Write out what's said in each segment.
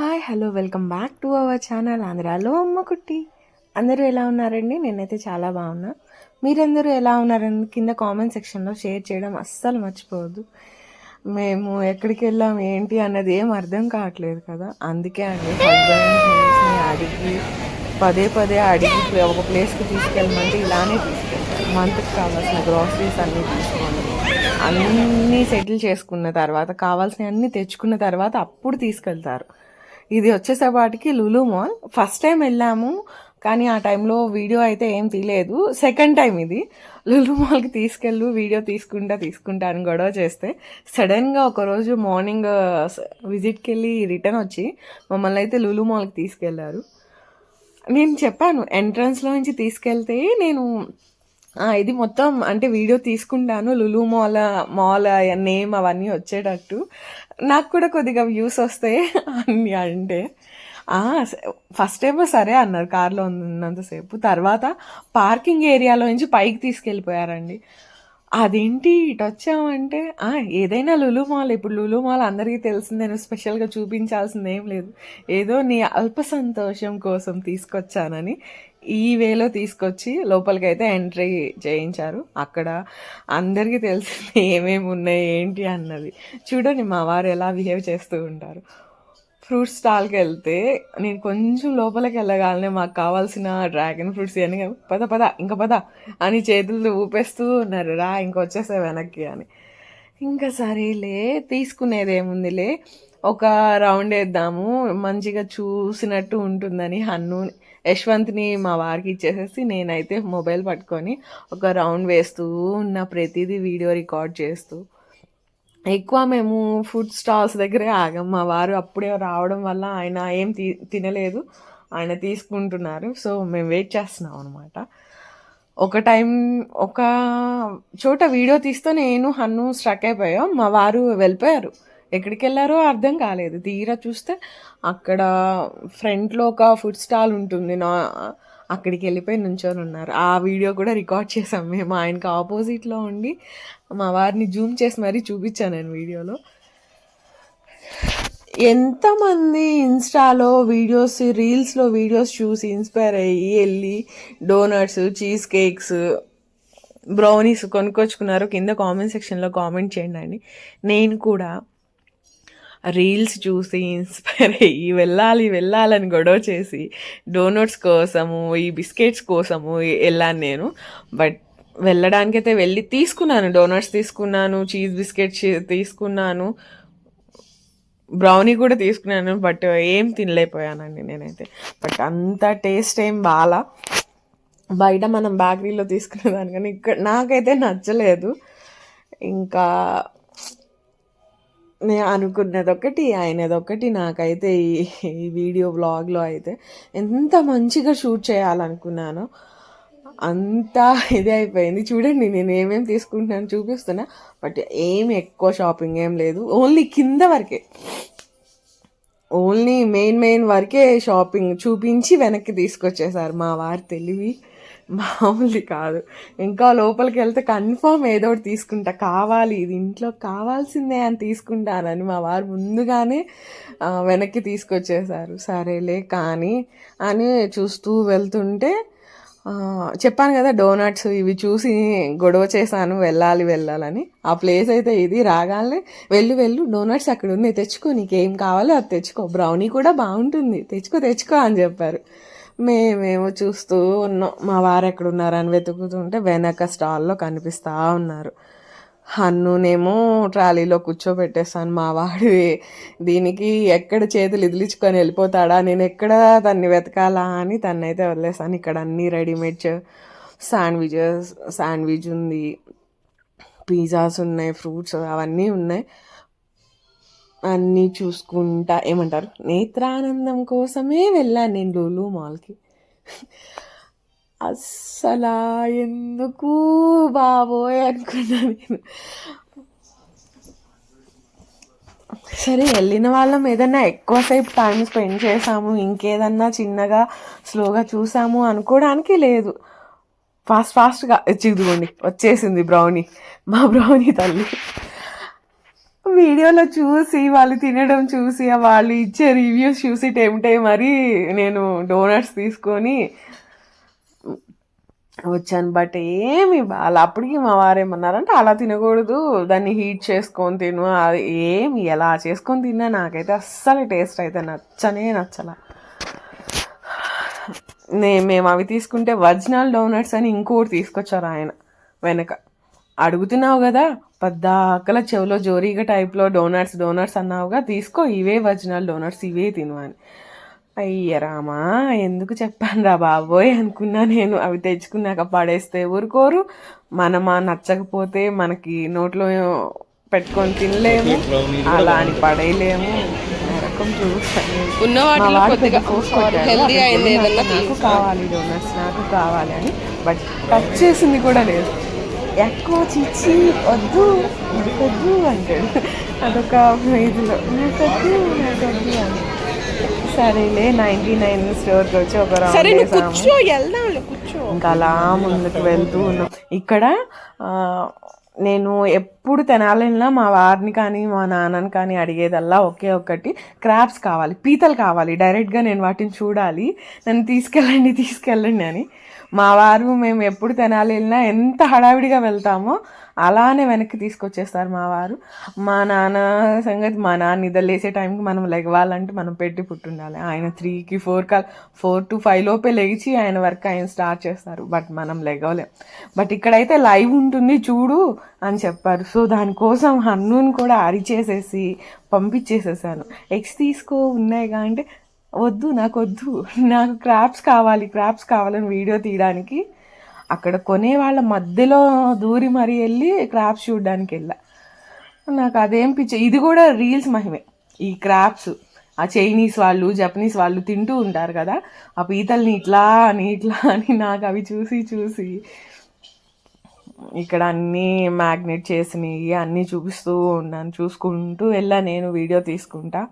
Hi hello welcome back to our channel ఆంధ్రాలో అమ్మ కుట్టి. అందరూ ఎలా ఉన్నారండి? నేనైతే చాలా బాగున్నా. మీరందరూ ఎలా ఉన్నారని కింద కామెంట్ సెక్షన్లో షేర్ చేయడం అస్సలు మర్చిపోవద్దు. మేము ఎక్కడికి వెళ్ళాం ఏంటి అన్నది ఏం అర్థం కావట్లేదు కదా. అందుకే అండి హస్బెండ్ని అడిగి పదే పదే అడిగి ఒక ప్లేస్కి తీసుకెళ్ళమంటే ఇలానే తీసుకెళ్తారు. మంత్కి కావాల్సిన గ్రాసరీస్ అన్నీ తీసుకోండి. అన్నీ సెటిల్ చేసుకున్న తర్వాత కావాల్సిన అన్నీ తెచ్చుకున్న తర్వాత అప్పుడు తీసుకెళ్తారు. ఇది వచ్చేసేపాటికి లులు మాల్ ఫస్ట్ టైం వెళ్ళాము కానీ ఆ టైంలో వీడియో అయితే ఏం తీయలేదు సెకండ్ టైం ఇది. లులు మాల్కి తీసుకెళ్ళు వీడియో తీసుకుంటా తీసుకుంటా అని గొడవ చేస్తే సడన్గా ఒకరోజు మార్నింగ్ విజిట్కి వెళ్ళి రిటర్న్ వచ్చి మమ్మల్ని అయితే లులు మాల్కి తీసుకెళ్ళారు. నేను చెప్పాను ఎంట్రన్స్లో నుంచి తీసుకెళ్తే నేను ఇది మొత్తం అంటే వీడియో తీసుకుంటాను. లులు మాల్ మాల్ నేమ్ అవన్నీ వచ్చేటట్టు. నాకు కూడా కొద్దిగా వ్యూస్ వస్తాయి. అని అంటే. ఫస్ట్ ఏమో సరే అన్నారు. కార్లో ఉన్నంతసేపు. తర్వాత పార్కింగ్ ఏరియాలో నుంచి పైకి తీసుకెళ్ళిపోయారండి. అదేంటి ఇటు వచ్చామంటే ఏదైనా లులు మాల్ ఇప్పుడు లులు మాల్ అందరికీ తెలిసిందే నువ్వు స్పెషల్గా చూపించాల్సింది ఏం లేదు. ఏదో నీ అల్ప సంతోషం కోసం తీసుకొచ్చానని ఈ వేలో తీసుకొచ్చి లోపలికి అయితే ఎంట్రీ చేయించారు. అక్కడ అందరికీ తెలిసింది ఏమేమి ఉన్నాయి ఏంటి అన్నది. చూడండి మా వారు ఎలా బిహేవ్ చేస్తూ ఉంటారు. ఫ్రూట్ స్టాల్కి వెళ్తే నేను కొంచెం లోపలికి వెళ్ళగానే మాకు కావాల్సిన డ్రాగన్ ఫ్రూట్స్ ఇవన్నీ పద పద ఇంకా పద అని చేతులు ఊపేస్తూ ఉన్నారు. రా ఇంకొచ్చేసే వెనక్కి అని. ఇంకా సరేలే తీసుకునేది ఏముందిలే. ఒక రౌండ్ వేద్దాము. మంచిగా చూసినట్టు ఉంటుందని హన్ను యశ్వంత్ని మా వారికి ఇచ్చేసేసి నేనైతే మొబైల్ పట్టుకొని ఒక రౌండ్ వేస్తూ ఉన్న ప్రతిదీ వీడియో రికార్డ్ చేస్తూ ఎక్కువ మేము ఫుడ్ స్టాల్స్ దగ్గరే ఆగాం. మా వారు అప్పుడే రావడం వల్ల ఆయన ఏం తీ తినలేదు. ఆయన తీసుకుంటున్నారు. సో మేము వెయిట్ చేస్తున్నాం అనమాట ఒక టైం ఒక చోట వీడియో తీస్తే నేను హన్ను స్ట్రక్ అయిపోయాం. మా వారు వెళ్ళిపోయారు. ఎక్కడికి వెళ్ళారో అర్థం కాలేదు. తీరా చూస్తే అక్కడ ఫ్రంట్లో ఒక ఫుడ్ స్టాల్ ఉంటుంది. నా అక్కడికి వెళ్ళిపోయి నుంచొని ఉన్నారు. ఆ వీడియో కూడా రికార్డ్ చేసాం మేము. ఆయనకి ఆపోజిట్లో ఉండి మా వారిని జూమ్ చేసి మరీ చూపించాను నేను వీడియోలో. ఎంతమంది ఇన్స్టాలో వీడియోస్ రీల్స్లో వీడియోస్ చూసి ఇన్స్పైర్ అయ్యి వెళ్ళి డోనట్స్ చీజ్ కేక్స్ బ్రౌనీస్ కొనుక్కొచ్చుకున్నారు కింద కామెంట్ సెక్షన్లో కామెంట్ చేయండి. అండి నేను కూడా రీల్స్ చూసి ఇన్స్పైర్ అయ్యి వెళ్ళాలి వెళ్ళాలని గొడవ చేసి డోనట్స్ కోసము ఈ బిస్కెట్స్ కోసము వెళ్ళాను నేను. బట్ వెళ్ళడానికైతే వెళ్ళి తీసుకున్నాను. డోనట్స్ తీసుకున్నాను చీజ్ బిస్కెట్స్ తీసుకున్నాను. బ్రౌనీ కూడా తీసుకున్నాను బట్ ఏం తినలేకపోయానండి నేనైతే. బట్ అంత టేస్ట్ ఏం బాగా బయట మనం బేకరీలో తీసుకునే దానికని ఇక్కడ నాకైతే నచ్చలేదు. ఇంకా నేను అనుకున్నది ఒకటి ఆయనది ఒకటి. నాకైతే ఈ ఈ వీడియో బ్లాగ్లో అయితే ఎంత మంచిగా షూట్ చేయాలనుకున్నానో అంత ఇది అయిపోయింది. చూడండి నేను ఏమేమి తీసుకుంటున్నాను చూపిస్తున్నా. బట్ ఏమి ఎక్కువ షాపింగ్ ఏం లేదు. ఓన్లీ కింద వరకే. ఓన్లీ మెయిన్ మెయిన్ వరకే షాపింగ్ చూపించి వెనక్కి తీసుకొచ్చేసారు మా వారి తెలివి. మామూలు కాదు. ఇంకా లోపలికి వెళ్తే కన్ఫామ్ ఏదో ఒకటి తీసుకుంటా. కావాలి ఇది ఇంట్లో కావాల్సిందే అని తీసుకుంటానని మా వారు ముందుగానే వెనక్కి తీసుకొచ్చేసారు సరేలే కానీ అని చూస్తూ వెళ్తుంటే చెప్పాను కదా డోనట్స్ ఇవి చూసి గొడవ చేశాను వెళ్ళాలి వెళ్ళాలని. ఆ ప్లేస్ అయితే ఇది రాగానే వెళ్ళు వెళ్ళు డోనట్స్ అక్కడ ఉన్నాయి తెచ్చుకో నీకేం కావాలో అది తెచ్చుకో. బ్రౌనీ కూడా బాగుంటుంది తెచ్చుకో తెచ్చుకో అని చెప్పారు. మేమేమో చూస్తూ ఉన్నాం. మా వారు ఎక్కడున్నారని వెతుకుతుంటే వెనక స్టాల్లో కనిపిస్తూ ఉన్నారు. హన్నునేమో ట్రాలీలో కూర్చోబెట్టేస్తాను మా వాడు దీనికి ఎక్కడ చేతులు ఇదిలించుకొని వెళ్ళిపోతాడా? నేను ఎక్కడ తన్ని వెతకాలా అని తన్నైతే వదిలేసాను ఇక్కడ అన్ని రెడీమేడ్ శాండ్విచెస్ శాండ్విచ్ ఉంది పిజ్జాస్ ఉన్నాయి ఫ్రూట్స్ అవన్నీ ఉన్నాయి. అన్నీ చూసుకుంటా ఏమంటారు? నేత్రానందం కోసమే వెళ్ళాను నేను లూలు మాల్కి. అస్సలా ఎందుకు బాబోయ్ అనుకున్నా నేను. సరే వెళ్ళిన వాళ్ళం ఏదన్నా ఎక్కువసేపు టైం స్పెండ్ చేసాము ఇంకేదన్నా చిన్నగా స్లోగా చూసాము అనుకోవడానికి లేదు. ఫాస్ట్ ఫాస్ట్గా ఇదిగోండి వచ్చేసింది బ్రౌనీ. మా బ్రౌనీ తల్లి. వీడియోలో చూసి వాళ్ళు తినడం చూసి వాళ్ళు ఇచ్చే రివ్యూస్ చూసి టెంప్టే మరి నేను డోనట్స్ తీసుకొని వచ్చాను. బట్ ఏమి వాళ్ళ అప్పటికి మా వారు ఏమన్నారంటే అలా తినకూడదు. దాన్ని హీట్ చేసుకొని తిను. అది ఏమి ఎలా చేసుకొని తిన్నా నాకైతే అస్సలు టేస్ట్ అయితే నచ్చనే నచ్చల. నే మేము అవి తీసుకుంటే ఒరిజినల్ డోనట్స్ అని ఇంకోటి తీసుకొచ్చారు ఆయన వెనక. అడుగుతున్నావు కదా పద్దాకల చెవిలో జోరీగా టైప్లో డోనట్స్ డోనట్స్ అన్నావుగా తీసుకో ఇవే ఒరిజినల్ డోనట్స్ ఇవే తిను అని అయ్య రామా ఎందుకు చెప్పాను రా బాబోయ్ అనుకున్నా నేను. అవి తెచ్చుకున్నాక పడేస్తే ఊరుకోరు. మనమా నచ్చకపోతే మనకి నోట్లో పెట్టుకొని తినలేము. అలా అని పడేయలేము. ఉన్న వాటిలో కొద్దిగా. హెల్దీ అయింది నాకు కావాలి డోనట్స్ నాకు కావాలి అని. బట్ టచ్ చేసింది కూడా లేదు. ఎక్కువ చిచ్చి వద్దు వద్దు అంటాడు అదొక ఇదిలో నాకు వద్దు నాకు వద్దు అని సరేలే నైంటీ నైన్ స్టోర్కి వచ్చి ఒక సరే. కూర్చో కూర్చో ఇంకా అలా ముందుకు వెళ్తూ ఉన్నాం ఇక్కడ నేను ఎప్పుడు ఎప్పుడు తెనాలన్నా మా వారిని కానీ మా నాన్నని కానీ అడిగేదల్లా ఒకే ఒక్కటి క్రాబ్స్ కావాలి పీతలు కావాలి. డైరెక్ట్గా నేను వాటిని చూడాలి. నన్ను తీసుకెళ్ళండి తీసుకెళ్ళండి అని. మా వారు మేము ఎప్పుడు తెనాలి వెళ్ళినా ఎంత హడావిడిగా వెళ్తామో అలానే వెనక్కి తీసుకొచ్చేస్తారు మా వారు. మా నాన్న సంగతి మా నాన్న నిద్ర లేసే టైంకి మనం లెగవాలంటే మనం పెట్టి పుట్టుండాలి. ఆయన త్రీకి ఫోర్ కాల్ ఫోర్ టు ఫైవ్ లోపే లేచి ఆయన వర్క్ ఆయన స్టార్ట్ చేస్తారు. బట్ మనం లెగవలేం. బట్ ఇక్కడైతే లైవ్ ఉంటుంది చూడు అని చెప్పారు. సో దానికోసం హన్నూన్ కూడా అరిచేసేసి పంపించేసేసాను. ఎగ్స్ తీసుకో ఉన్నాయిగా అంటే వద్దు నాకు వద్దు. నాకు క్రాప్స్ కావాలి క్రాప్స్ కావాలని వీడియో తీయడానికి. అక్కడ కొనే వాళ్ళ మధ్యలో దూరి మరీ వెళ్ళి క్రాప్స్ చూడడానికి వెళ్ళా. నాకు అదేం పిచ్చ ఇది కూడా రీల్స్ మహిమే. ఈ క్రాప్స్ ఆ చైనీస్ వాళ్ళు జపనీస్ వాళ్ళు తింటూ ఉంటారు కదా ఆ పీతల్ని ఇట్లా అని ఇట్లా అని నాకు అవి చూసి చూసి ఇక్కడ అన్నీ మ్యాగ్నెట్ చేసినవి అన్నీ చూపిస్తూ ఉన్నాను. చూసుకుంటూ వెళ్ళా నేను వీడియో తీసుకుంటా.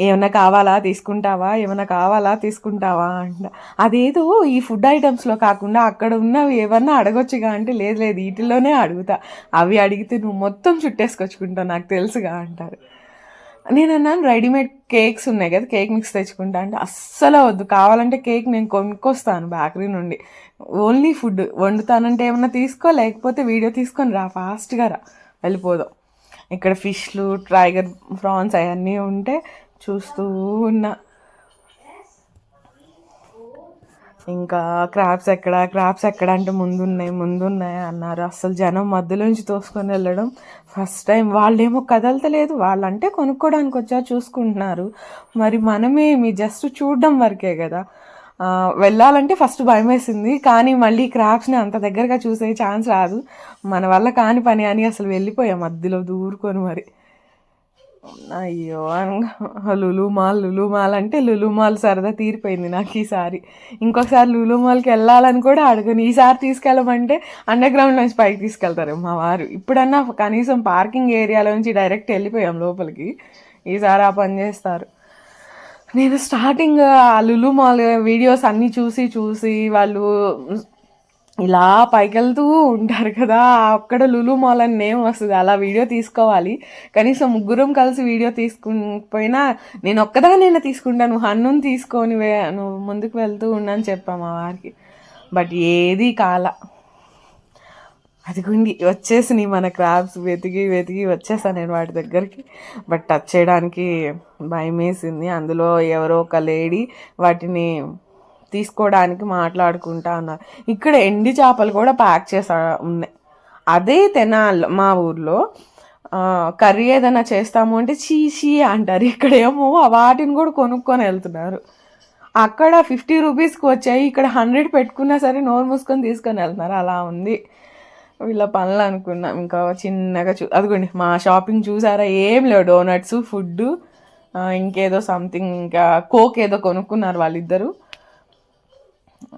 ఏమైనా కావాలా? తీసుకుంటావా? ఏమైనా కావాలా? తీసుకుంటావా? అంట. అదేదో ఈ ఫుడ్ ఐటమ్స్లో కాకుండా అక్కడ ఉన్నవి ఏమన్నా అడగొచ్చుగా అంటే లేదు లేదు వీటిలోనే అడుగుతా. అవి అడిగితే నువ్వు మొత్తం చుట్టేసుకొచ్చుకుంటావు నాకు తెలుసుగా అంటారు. నేను అన్నాను రెడీమేడ్ కేక్స్ ఉన్నాయి కదా కేక్ మిక్స్ తెచ్చుకుంటా అంటే అస్సలు వద్దు. కావాలంటే కేక్ నేను కొనుక్కొస్తాను బేకరీ నుండి. ఓన్లీ ఫుడ్ వండుతానంటే ఏమన్నా తీసుకో లేకపోతే వీడియో తీసుకొని రా ఫాస్ట్గా రా వెళ్ళిపోదాం. ఇక్కడ ఫిష్లు టైగర్ ప్రాన్స్ అవన్నీ ఉంటే చూస్తూ ఉన్నా. ఇంకా క్రాప్స్ ఎక్కడ క్రాప్స్ ఎక్కడ అంటే ముందున్నాయి ముందున్నాయి అన్నారు. అసలు జనం మధ్యలోంచి తోసుకొని వెళ్ళడం ఫస్ట్ టైం. వాళ్ళేమో కదలతలేదు. వాళ్ళంటే కొనుక్కోవడానికి వచ్చా చూసుకుంటున్నారు. మరి మనమేమి? జస్ట్ చూడడం వరకే కదా. వెళ్ళాలంటే ఫస్ట్ భయం వేసింది కానీ మళ్ళీ క్రాప్స్ని అంత దగ్గరగా చూసే ఛాన్స్ రాదు. మన వల్ల కాని పని అని అసలు వెళ్ళిపోయాం మధ్యలో దూరుకొని మరి. అయ్యో అనగా లులు మాల్ లులు మాల్ అంటే లులు మాల్ సరదా తీరిపోయింది నాకు ఈసారి. ఇంకొకసారి లులు మాల్కి వెళ్ళాలని కూడా అడగను. ఈసారి తీసుకెళ్ళమంటే అండర్ గ్రౌండ్ నుంచి పైకి తీసుకెళ్తారు మా వారు. ఇప్పుడన్నా కనీసం పార్కింగ్ ఏరియాలో నుంచి డైరెక్ట్ వెళ్ళిపోయాం లోపలికి. ఈసారి ఆ పని చేస్తారు. నేను స్టార్టింగ్ ఆ లులు మాల్ వీడియోస్ అన్నీ చూసి చూసి వాళ్ళు ఇలా పైకెళ్తూ ఉంటారు కదా అక్కడ లులు మాల్ అని నేమ్ వస్తుంది అలా వీడియో తీసుకోవాలి. కనీసం ముగ్గురం కలిసి వీడియో తీసుకుపోయినా నేను ఒక్కదానైనా తీసుకుంటాను హన్నుని తీసుకొని నువ్వు ముందుకు వెళ్తూ ఉన్నాను చెప్పా మా వారికి. బట్ ఏది కాల. అదిగోండి వచ్చేసినాయి మన క్రాబ్స్ వెతికి వెతికి వచ్చేసాను నేను వాటి దగ్గరికి. బట్ టచ్ చేయడానికి భయం వేసింది అందులో ఎవరో ఒక లేడీ వాటిని తీసుకోవడానికి మాట్లాడుకుంటా ఉన్నారు ఇక్కడ ఎండి చేపలు కూడా ప్యాక్ చేసా ఉన్నాయి. అదే తెనాలి మా ఊర్లో కర్రీ ఏదైనా చేస్తాము అంటే చీ చీ అంటారు. ఇక్కడేమో వాటిని కూడా కొనుక్కొని వెళ్తున్నారు. అక్కడ ఫిఫ్టీ రూపీస్కి వచ్చాయి. ఇక్కడ హండ్రెడ్ పెట్టుకున్నా సరే నోరు మూసుకొని తీసుకొని వెళ్తున్నారు. అలా ఉంది. వీళ్ళ పనులు అనుకున్నాం. ఇంకా చిన్నగా చూ అదిగోండి మా షాపింగ్ చూసారా? ఏం లేవు. డోనట్స్ ఫుడ్ ఇంకేదో సంథింగ్ ఇంకా కోక్ ఏదో కొనుక్కున్నారు వాళ్ళిద్దరు.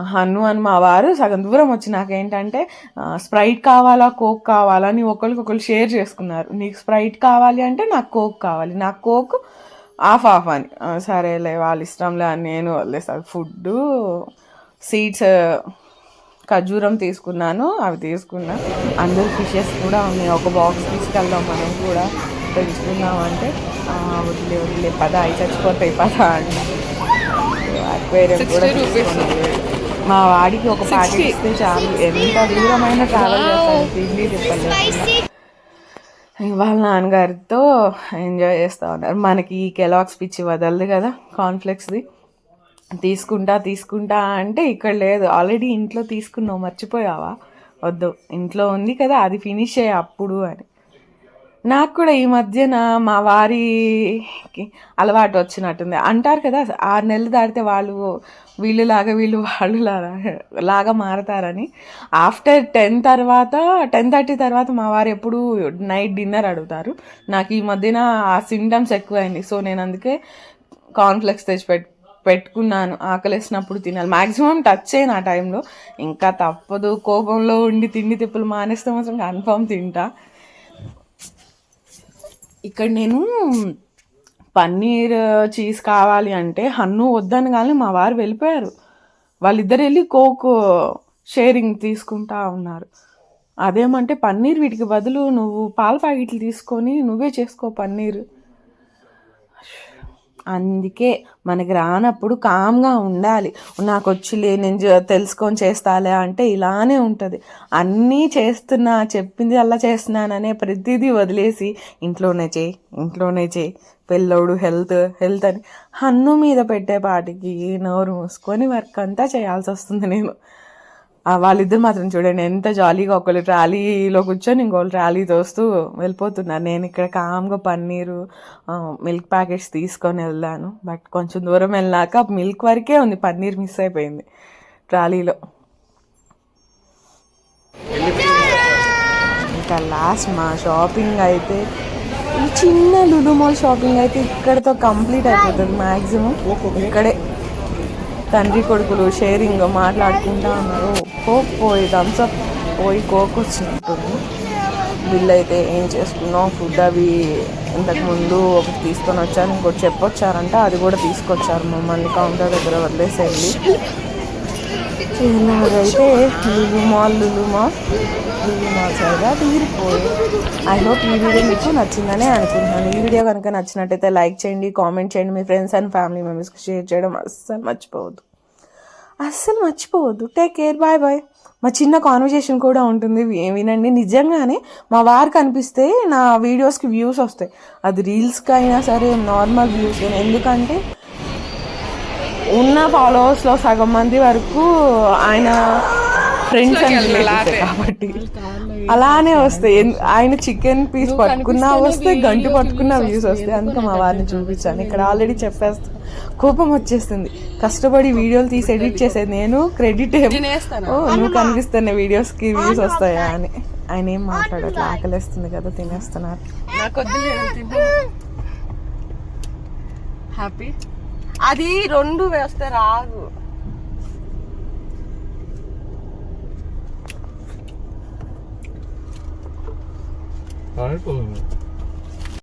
హన్ను అని మా వారు సగం దూరం వచ్చి నాకేంటంటే ఆ, స్ప్రైట్ కావాలా కోక్ కావాలా? అని ఒకరికొకరు షేర్ చేసుకున్నారు. నీకు స్ప్రైట్ కావాలి అంటే నాకు కోక్ కావాలి. నాకు కోక్ ఆఫ్ ఆఫ్ అని. సరేలే వాళ్ళ ఇష్టంలే అని నేను వదిలేసాను ఫుడ్ సీట్స్ ఖర్జూరం తీసుకున్నాను. అవి తీసుకున్నా. అందరు ఫిషెస్ కూడా ఉన్నాయి. ఒక బాక్స్ తీసుకెళ్దాం మనం కూడా. "ఆ, వదిలే వదిలే పద అవి చచ్చిపోతాయి పద అంట. అక్వేరియం కూడా మా వాడికి ఒక ప్యాకెట్ ఇస్తే చాలు. ఎంత దూరమైన ట్రావెల్ చేస్తాను తిండి తిప్పలేదు వాళ్ళ నాన్నగారితో ఎంజాయ్ చేస్తూ ఉన్నారు. మనకి ఈ కెలాక్స్ పిచ్చి వదలదు కదా కాన్ఫ్లెక్స్ది తీసుకుంటా తీసుకుంటా అంటే ఇక్కడ లేదు. ఆల్రెడీ ఇంట్లో తీసుకున్నావు మర్చిపోయావా? వద్దు. ఇంట్లో ఉంది కదా అది ఫినిష్ అయ్యే అప్పుడు అని. నాకు కూడా ఈ మధ్యన మా వారికి అలవాటు వచ్చినట్టుంది. అంటారు కదా ఆరు నెలలు దాటితే వాళ్ళు వీళ్ళు లాగా వీళ్ళు వాళ్ళు లాగా లాగా మారతారని. ఆఫ్టర్ టెన్ తర్వాత టెన్ థర్టీ తర్వాత మా వారు ఎప్పుడు నైట్ డిన్నర్ అడుగుతారు. నాకు ఈ మధ్యన ఆ సింటమ్స్ ఎక్కువైంది. సో నేను అందుకే కాన్ఫ్లెక్స్ తెచ్చి పెట్టు పెట్టుకున్నాను. ఆకలేసినప్పుడు తినాలి. మాక్సిమం టచ్ చేయను ఆ టైంలో. ఇంకా తప్పదు. కోపంలో ఉండి తిండి తిప్పులు మానేస్తే మాత్రం కన్ఫామ్ తింటా. ఇక్కడ నేను పన్నీర్ చీజ్ కావాలి అంటే హన్ను వద్దని కానీ మా వారు వెళ్ళిపోయారు. వాళ్ళిద్దరు వెళ్ళి కోక్ షేరింగ్ తీసుకుంటా ఉన్నారు. అదేమంటే పన్నీర్ వీటికి బదులు నువ్వు పాల ప్యాకెట్లు తీసుకొని నువ్వే చేసుకో పన్నీర్. అందుకే మనకి రానప్పుడు కామ్గా ఉండాలి. నాకు వచ్చిలే నేను తెలుసుకొని చేస్తాలే అంటే ఇలానే ఉంటుంది. అన్నీ చేస్తున్నా చెప్పింది అలా చేస్తున్నాననే ప్రతిదీ వదిలేసి ఇంట్లోనే చేయి ఇంట్లోనే చేయి పిల్లోడు హెల్త్ హెల్త్ అని హన్ను మీద పెట్టే పాటికి నోరు మూసుకొని వర్క్ అంతా చేయాల్సి వస్తుంది నేను. వాళ్ళిద్దరు మాత్రం చూడండి ఎంత జాలీగా ఒకళ్ళు ట్రాలీలో కూర్చొని ఇంకోళ్ళు ట్రాలీ తోస్తూ వెళ్ళిపోతున్నారు. నేను ఇక్కడ కామ్గా పన్నీరు మిల్క్ ప్యాకెట్స్ తీసుకొని వెళ్ళాను. బట్ కొంచెం దూరం వెళ్ళాక మిల్క్ వరకే ఉంది పన్నీర్ మిస్ అయిపోయింది ట్రాలీలో ఇంకా లాస్ట్ మా షాపింగ్ అయితే ఈ చిన్న లులు మాల్ షాపింగ్ అయితే ఇక్కడతో కంప్లీట్ అయిపోతుంది మ్యాక్సిమం ఇక్కడే తండ్రి కొడుకులు షేరింగ్ మాట్లాడుకుంటా ఉన్నారు. కోక్ పోయి థమ్స్అప్ పోయి కోక్ వచ్చినట్టుంది. బిల్ అయితే ఏం చేసుకున్నాం ఫుడ్ అవి ఇంతకుముందు ఒకటి తీసుకొని వచ్చారు. ఇంకోటి చెప్పొచ్చారంట. అది కూడా తీసుకొచ్చారు. మమ్మల్ని కౌంటర్ దగ్గర వదిలేసేయండి. వెళ్ళి ఇలాగైతే లులు మాల్ లులు మాల్ తీరిపోయి ఐ హోప్ ఈ వీడియో మీకు నచ్చిందనే అనుకుంటున్నాను. ఈ వీడియో కనుక నచ్చినట్టయితే లైక్ చేయండి కామెంట్ చేయండి మీ ఫ్రెండ్స్ అండ్ ఫ్యామిలీ మెంబర్స్కి షేర్ చేయడం అస్సలు మర్చిపోవద్దు. అస్సలు మర్చిపోవద్దు. టేక్ కేర్ బాయ్ బాయ్ మా చిన్న కాన్వర్జేషన్ కూడా ఉంటుంది. వినండి. నిజంగానే మా వారికి అనిపిస్తే నా వీడియోస్కి వ్యూస్ వస్తాయి. అది రీల్స్కి అయినా సరే నార్మల్ వ్యూస్ ఎందుకంటే ఉన్న ఫాలోవర్స్లో సగం మంది వరకు ఆయన ఫ్రెండ్స్ అండ్ రిలేటివ్స్ కాబట్టి. అలానే వస్తాయి. ఆయన చికెన్ పీస్ పట్టుకున్నా వస్తాయి గంటు పట్టుకున్నా వ్యూస్ వస్తాయి. అందుకే మా వారిని చూపించాను. ఇక్కడ ఆల్రెడీ చెప్పేస్తా. కోపం వచ్చేస్తుంది. కష్టపడి వీడియోలు తీసి ఎడిట్ చేసేది నేను క్రెడిట్ ఓ నువ్వు కనిపిస్తున్న వీడియోస్కి వ్యూస్ వస్తాయా అని. ఆయన ఏం మాట్లాడట్లే ఆకలేస్తుంది కదా తినేస్తున్నారు. నాకు హ్యాపీ అది రెండు వేస్తే రాదు. 아, 알고